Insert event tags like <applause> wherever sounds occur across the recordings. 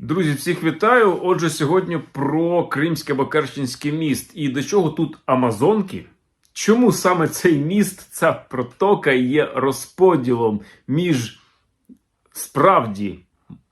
Друзі, всіх вітаю. Отже, сьогодні про Кримське або Керченський міст. І до чого тут Амазонки? Чому саме цей міст, ця протока є розподілом між справді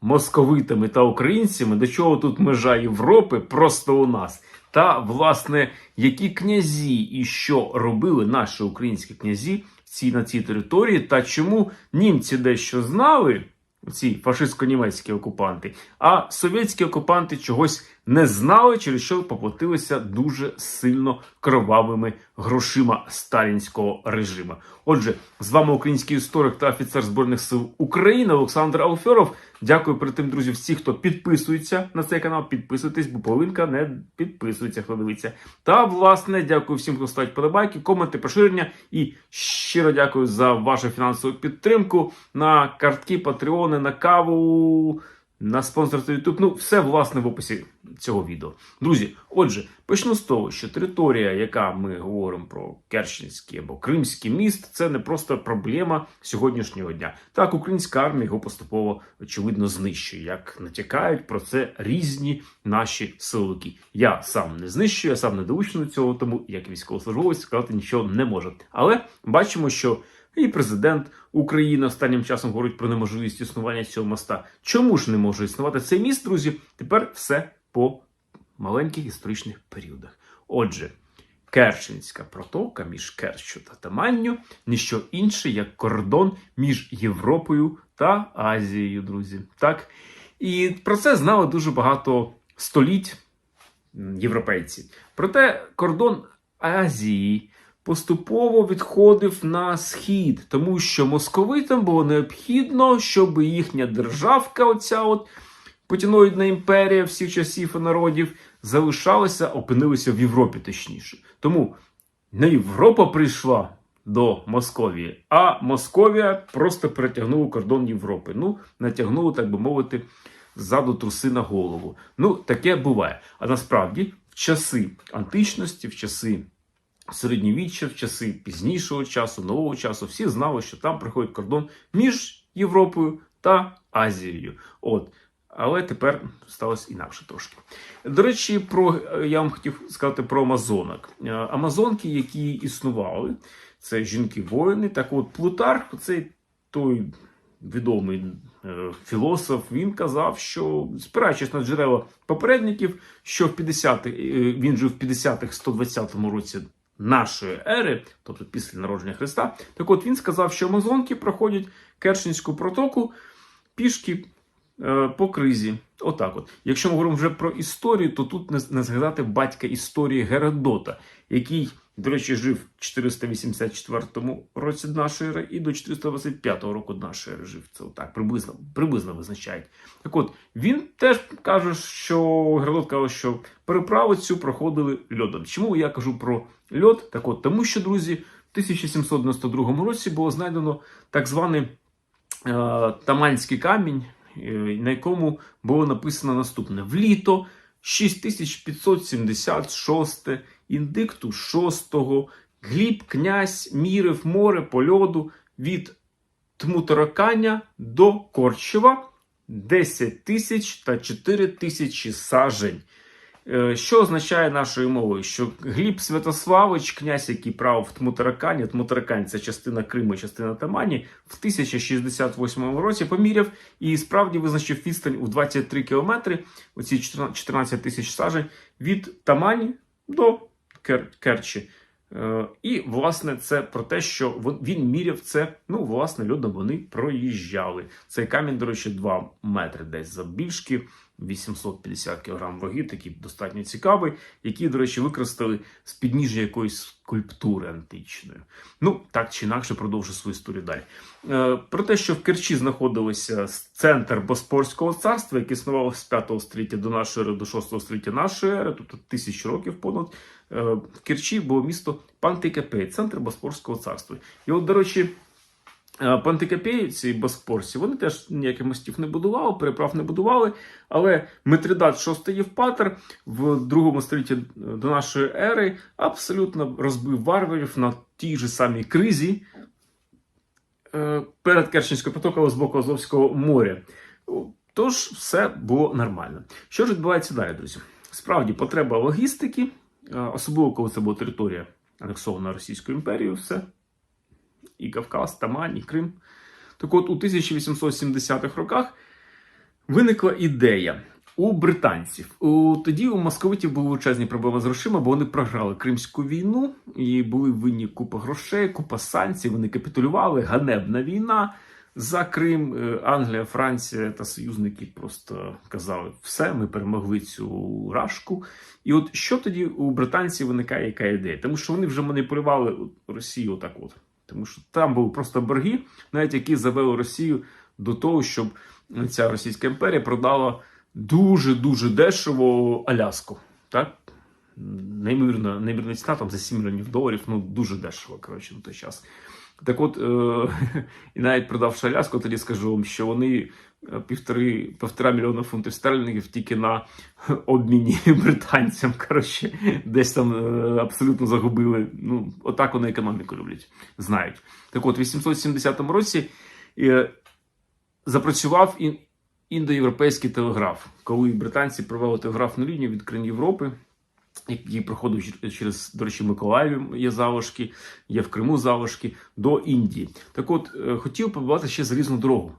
московитами та українцями? До чого тут межа Європи просто у нас? Та, власне, які князі і що робили наші українські князі на цій території, та чому німці дещо знали? Ці фашистсько-німецькі окупанти, а совєтські окупанти чогось не знали, через що поплатилися дуже сильно кровавими грошима сталінського режиму. Отже, з вами український історик та офіцер збройних сил України Олександр Алферов. Дякую перед тим, друзі, всі, хто підписується на цей канал, підписуйтесь, бо половинка не підписується, хто дивиться. Та власне дякую всім, хто ставить подобайки, коменти, поширення. І щиро дякую за вашу фінансову підтримку на картки, патреони, на каву. На спонсорство YouTube, ну все власне в описі цього відео. Друзі, отже, почну з того, що територія, яка ми говоримо про Керченський або Кримський міст, це не просто проблема сьогоднішнього дня. Так, українська армія його поступово очевидно знищує, як натякають про це різні наші силовики. Я сам не знищую, я сам не доучений до цього, тому як військовослужбовець сказати нічого не можу. Але бачимо, що. І президент України останнім часом говорить про неможливість існування цього моста. Чому ж не може існувати цей міст, друзі? Тепер все по маленьких історичних періодах. Отже, Керченська протока між Керчу та Таманню ніщо інше, як кордон між Європою та Азією, друзі. Так? І про це знали дуже багато століть європейці. Проте кордон Азії поступово відходив на схід, тому що московитам було необхідно, щоб їхня державка, оця от путіноїдна імперія всіх часів і народів, залишалася, опинилася в Європі, точніше. Тому не Європа прийшла до Московії, а Московія просто перетягнула кордон Європи. Ну, натягнула, так би мовити, ззаду труси на голову. Ну, таке буває. А насправді, в часи античності, в часи середньовіччя, в часи пізнішого часу, нового часу, всі знали, що там приходить кордон між Європою та Азією. От. Але тепер сталося інакше трошки. До речі, про я вам хотів сказати про Амазонок. Е, Амазонки, які існували, це жінки-воїни. Так от Плутарх, цей той відомий е, філософ, він казав, що спираючись на джерела попередників, що в 50-х, е, він жив в 50-х 120 році нашої ери, тобто після народження Христа. Так от він сказав, що Амазонки проходять Керченську протоку пішки е, по кризі. Отак от. Якщо ми говоримо вже про історію, то тут не, не згадати батька історії Геродота, який, до речі, жив в 484 році нашої ери і до 425 року нашої ери жив. Це отак, приблизно, приблизно визначають. Так от, він теж каже, що Геродот каже, що переправу цю проходили льодом. Чому я кажу про льод? Так от, тому що, друзі, в 1792 році було знайдено так званий е, Таманський камінь, е, на якому було написано наступне: в літо 6576, індикту 6, гліб, князь, мірив море по льоду від Тмутараканя до Корчева 10 тисяч та 4 тисячі сажень. Е, Що означає нашою мовою? Що Гліб Святославич, князь, який правив в Тмутаракані, Тмутаракань це частина Криму, частина Тамані, в 1068 році поміряв і справді визначив відстань у 23 кілометри, оці 14 тисяч сажень від Тамані до Кер- Керчі. Е, І, власне, це про те, що він міряв це. Ну, власне, льодом вони проїжджали. Цей камінь, до речі, 2 метри десь завбільшки, 850 кг ваги, такий достатньо цікавий, який, до речі, використали з підніжжя якоїсь скульптури античної. Ну, так чи інакше, продовжу свою історію далі. Е, Про те, що в Керчі знаходилося центр Боспорського царства, яке існувало з 5 століття до нашої ери, до 6 століття нашої ери, тобто тисячу років понад. Е, В Керчі було місто Пантикапей, центр Боспорського царства. І от, до речі, е, Пантикапеївці і Боспорці, вони теж ніяких мостів не будували, переправ не будували. Але Митридат VI Євпатер в другому столітті до нашої ери абсолютно розбив варварів на тій же самій кризі е, перед Керченською протокою з боку Азовського моря. Тож все було нормально. Що ж відбувається далі, друзі? Справді, потреба логістики, е, особливо коли це була територія анексована Російською імперією, все. І Кавказ, Тамань, і Крим. Так от у 1870-х роках виникла ідея у британців. У, тоді у московитів були величезні проблеми з грошима, бо вони програли Кримську війну і були винні купа грошей, купа санкцій. Вони капітулювали, ганебна війна. За Крим Е, Англія, Франція та союзники просто казали: все, ми перемогли цю рашку. І от що тоді у британців виникає яка ідея? Тому що вони вже маніпулювали Росію отак от. Тому що там були просто борги, навіть які завели Росію до того, щоб ця Російська імперія продала дуже дуже дешево Аляску. Так? Неймовірна, неймовірна ціна там за 7 мільйонів доларів, ну дуже дешево, коротше, на той час. Так от, е, <laughs> і навіть продавши Аляску, тоді скажу вам, що вони е, півтори, півтора мільйона фунтів стерлінгів тільки на <laughs> обміні <laughs> британцям. Коротше, десь там е, абсолютно загубили. Ну, отак вони економіку люблять, знають. Так от, в 870 році запрацював індоєвропейський телеграф, коли британці провели телеграфну лінію від країн Європи який проходив через, до речі, Миколаєві є залишки, є в Криму залишки до Індії. Так от е, хотів побувати ще залізну дорогу,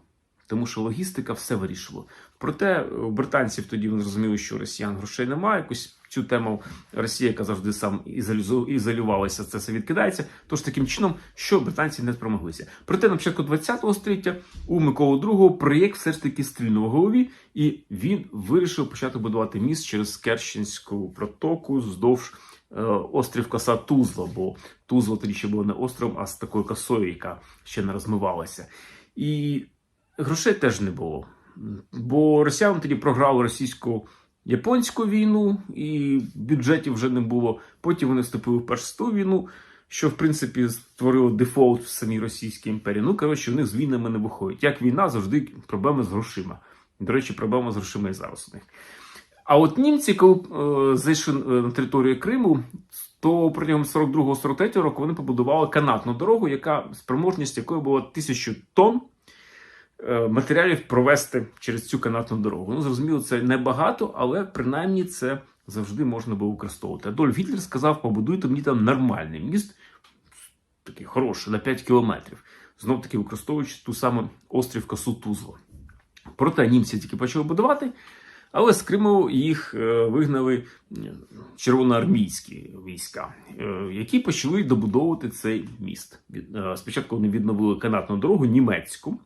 тому що логістика все вирішила. Проте е, британців тоді вони зрозуміли, що росіян грошей немає. Якось цю тему Росія, яка завжди сам ізолювалася, це все відкидається. Тож таким чином, що британці не спромоглися. Проте на початку 20-го століття у Миколи II проєкт все ж таки стрільнув голові, і він вирішив почати будувати міст через Керченську протоку вздовж е, острів коса Тузла, бо Тузла тоді ще було не островом, а з такою косою, яка ще не розмивалася. І грошей теж не було. Бо росіяни тоді програли російсько-японську війну, і бюджетів вже не було. Потім вони вступили в Першу війну, що в принципі створило дефолт в самій Російській імперії. Ну коротше, вони з війнами не виходять. Як війна, завжди проблеми з грошима. До речі, проблема з грошима і зараз у них. А от німці, коли е, зайшли е, на територію Криму, то протягом 42-43 року вони побудували канатну дорогу, яка спроможність якої була тисячу тонн матеріалів провести через цю канатну дорогу. Ну, зрозуміло, це небагато, але принаймні це завжди можна було використовувати. Адольф Гітлер сказав: побудуйте мені там нормальний міст, такий хороший, на 5 кілометрів. Знов таки використовуючи ту саму острів Косу Тузло. Проте німці тільки почали будувати, але з Криму їх е, вигнали е, червоноармійські війська, е, які почали добудовувати цей міст. Е, Спочатку вони відновили канатну дорогу німецьку,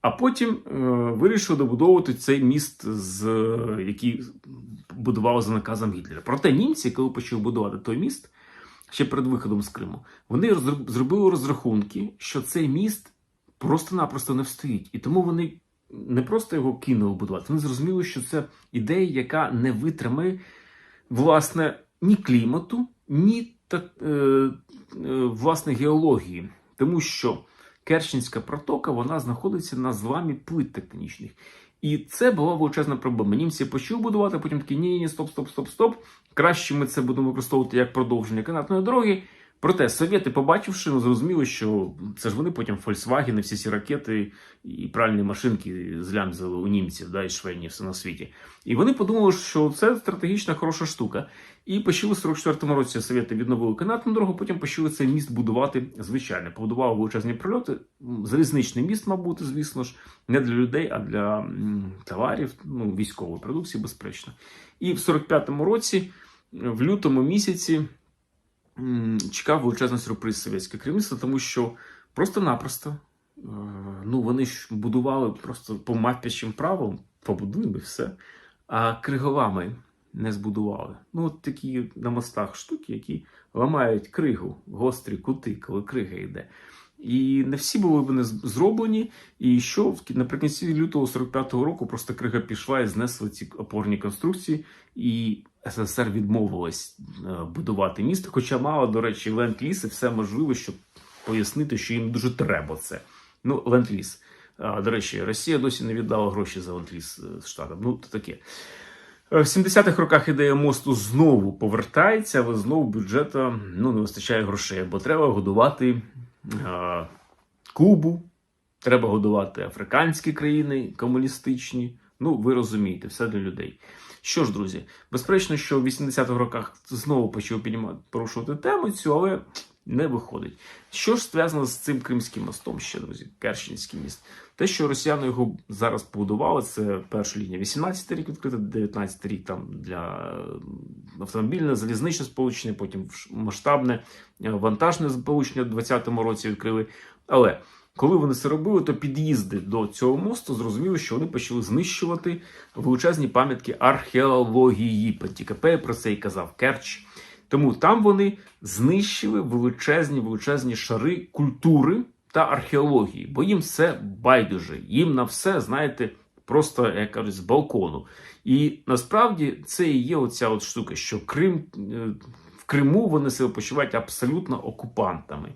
а потім е, вирішили добудовувати цей міст, з, е, який будували за наказом Гітлера. Проте німці, коли почали будувати той міст, ще перед виходом з Криму, вони зробили розрахунки, що цей міст просто-напросто не встоїть. І тому вони не просто його кинули будувати, вони зрозуміли, що це ідея, яка не витримає власне ні клімату, ні та, е, е, власне геології. Тому що Керченська протока вона знаходиться на зламі плит тектонічних. І це була величезна проблема. Німці почали будувати, а потім такі ні, ні, стоп, стоп, стоп, стоп. Краще ми це будемо використовувати як продовження канатної дороги. Проте совєти, побачивши, ну, зрозуміли, що це ж вони потім Volkswagen, всі ці ракети і пральні машинки злямзали у німців, да, і швейні все на світі. І вони подумали, що це стратегічна хороша штука. І почали в 44-му році совєти відновили канатну дорогу, потім почали цей міст будувати звичайно. Побудували величезні прольоти. Залізничний міст, мав бути, звісно ж, не для людей, а для товарів, ну, військової продукції, безперечно. І в 45-му році, в лютому місяці, чекав величезний сюрприз совєтське керівництво, тому що просто-напросто е, ну, вони ж будували просто по маппячим правилам, побудуємо і все. А криговами не збудували. Ну, от такі на мостах штуки, які ламають кригу, гострі кути, коли крига йде. І не всі були вони зроблені. І що наприкінці лютого 45-го року просто крига пішла і знесла ці опорні конструкції, і СССР відмовилась е, будувати місто. Хоча мала, до речі, ленд-ліз і все можливе, щоб пояснити, що їм дуже треба це. Ну, ленд-ліз. До речі, Росія досі не віддала гроші за ленд-ліз е, штатам. Ну, то таке. Е, В 70-х роках ідея мосту знову повертається, але знову бюджету ну, не вистачає грошей, бо треба годувати е, Кубу, треба годувати африканські країни комуністичні, Ну, ви розумієте, все для людей. Що ж, друзі, безперечно, що в 80-х роках знову почав піднімати порушувати тему цю, але не виходить. Що ж зв'язано з цим Кримським мостом ще, друзі, Керченський міст? Те, що росіяни його зараз побудували, це перша лінія. 18 рік відкрита, 19 рік там для автомобільне, залізничне сполучення, потім масштабне е, вантажне сполучення в 20-му році відкрили. Але коли вони це робили, то під'їзди до цього мосту зрозуміли, що вони почали знищувати величезні пам'ятки археології. Пантікапея про це і казав Керч. Тому там вони знищили величезні величезні шари культури та археології, бо їм все байдуже. Їм на все, знаєте, просто як кажуть, з балкону. І насправді це і є оця от штука, що Крим е, в Криму вони себе почувають абсолютно окупантами.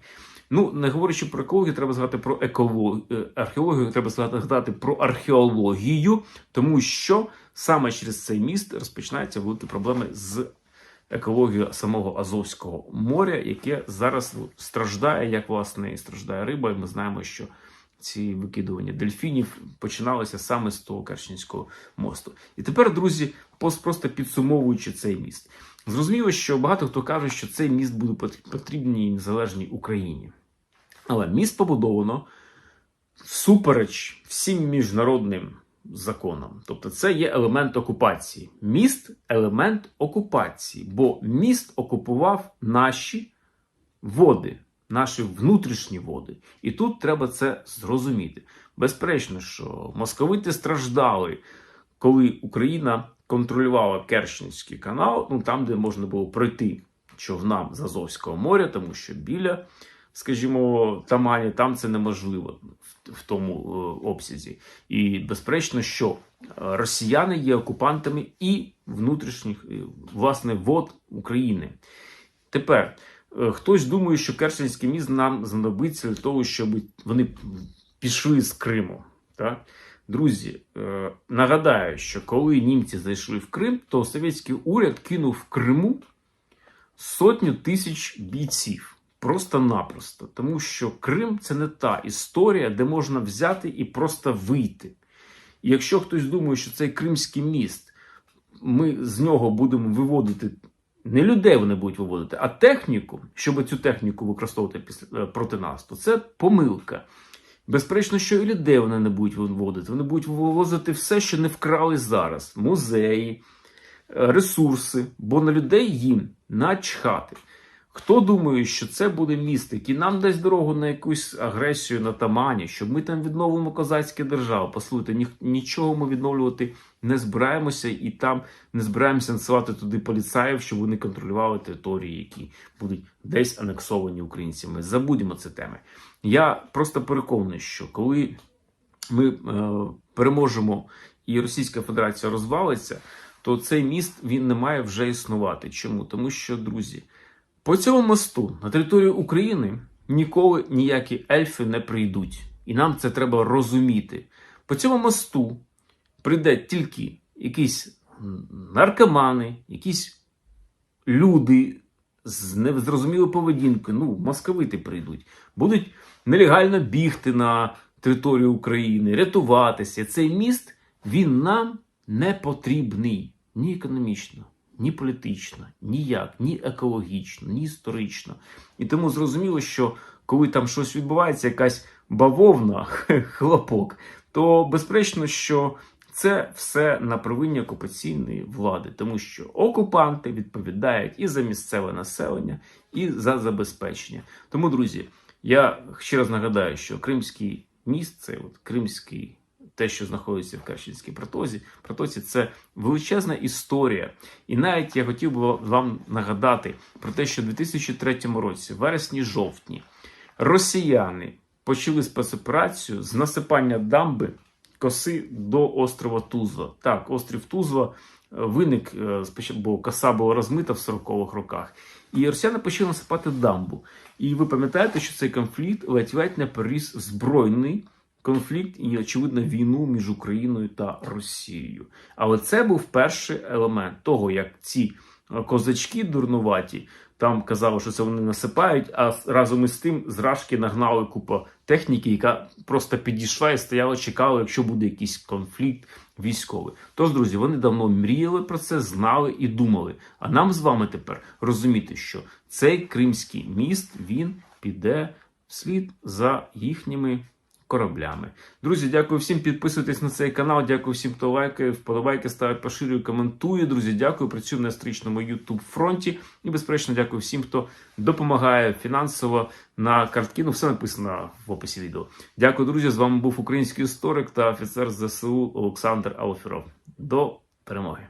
Ну, не говорячи про екологію, треба згадати про екологію, археологію, треба згадати про археологію, тому що саме через цей міст розпочинаються великі проблеми з екологією самого Азовського моря, яке зараз страждає, як власне і страждає риба. І ми знаємо, що ці викидування дельфінів починалися саме з того Керченського мосту. І тепер, друзі, просто підсумовуючи цей міст, зрозуміло, що багато хто каже, що цей міст буде пот- потрібній незалежній Україні. Але міст побудовано всупереч всім міжнародним законам. Тобто, це є елемент окупації. Міст елемент окупації, бо міст окупував наші води, наші внутрішні води. І тут треба це зрозуміти. Безперечно, що московити страждали, коли Україна контролювала Керченський канал, ну там, де можна було пройти човнам з Азовського моря, тому що біля, скажімо, Тамані, там це неможливо в, тому е, обсязі. І безперечно, що е, росіяни є окупантами і внутрішніх, е, власне, вод України. Тепер хтось думає, що Керченський міст нам знадобиться для того, щоб вони пішли з Криму. Так? Друзі, нагадаю, що коли німці зайшли в Крим, то совєтський уряд кинув в Криму сотню тисяч бійців. Просто-напросто. Тому що Крим це не та історія, де можна взяти і просто вийти. І якщо хтось думає, що цей Кримський міст, ми з нього будемо виводити не людей вони будуть виводити, а техніку, щоб цю техніку використовувати після, е, проти нас, то це помилка. Безперечно, що і людей вони не будуть виводити. Вони будуть вивозити все, що не вкрали зараз: музеї, е, ресурси, бо на людей їм начхати. Хто думає, що це буде місто, який нам дасть дорогу на якусь агресію на Тамані, щоб ми там відновимо козацьке державу? Послухайте, ні, нічого ми відновлювати не збираємося, і там не збираємося насилати туди поліцаїв, щоб вони контролювали території, які будуть десь анексовані українцями. Забудемо ці теми. Я просто переконаний, що коли ми е, переможемо і Російська Федерація розвалиться, то цей міст він не має вже існувати. Чому? Тому що, друзі, по цьому мосту на територію України ніколи ніякі ельфи не прийдуть. І нам це треба розуміти. По цьому мосту прийде тільки якісь наркомани, якісь люди з незрозумілою поведінкою, ну, московити прийдуть, будуть нелегально бігти на територію України, рятуватися. Цей міст він нам не потрібний ні економічно, ні політично, ніяк, ні екологічно, ні історично. І тому зрозуміло, що коли там щось відбувається, якась бавовна, <laughs> хлопок, то безперечно, що це все на провинні окупаційної влади, тому що окупанти відповідають і за місцеве населення, і за забезпечення. Тому, друзі, я ще раз нагадаю, що Кримський міст, це от Кримський, те, що знаходиться в Керченській протозі, протоці, це величезна історія. І навіть я хотів би вам нагадати про те, що в 2003 році, вересні-жовтні, росіяни почали спецоперацію з насипання дамби коси до острова Тузла. Так, острів Тузла е, виник, е, бо коса була розмита в 40-х роках. І росіяни почали насипати дамбу. І ви пам'ятаєте, що цей конфлікт ледь-ледь не переріс збройний конфлікт і, очевидно, війну між Україною та Росією. Але це був перший елемент того, як ці е, козачки дурнуваті там казали, що це вони насипають, а разом із тим зражки нагнали купу техніки, яка просто підійшла і стояла, чекала, якщо буде якийсь конфлікт, військовий. Тож, друзі, вони давно мріяли про це, знали і думали. А нам з вами тепер розуміти, що цей кримський міст він піде вслід за їхніми кораблями. Друзі, дякую всім. Підписуйтесь на цей канал. Дякую всім, хто лайкає, вподобайки ставить, поширює, коментує. Друзі, дякую. Працюю на стрічному YouTube фронті. І, безперечно, дякую всім, хто допомагає фінансово на картки. Ну, все написано в описі відео. Дякую, друзі. З вами був український історик та офіцер ЗСУ Олександр Алфіров. До перемоги.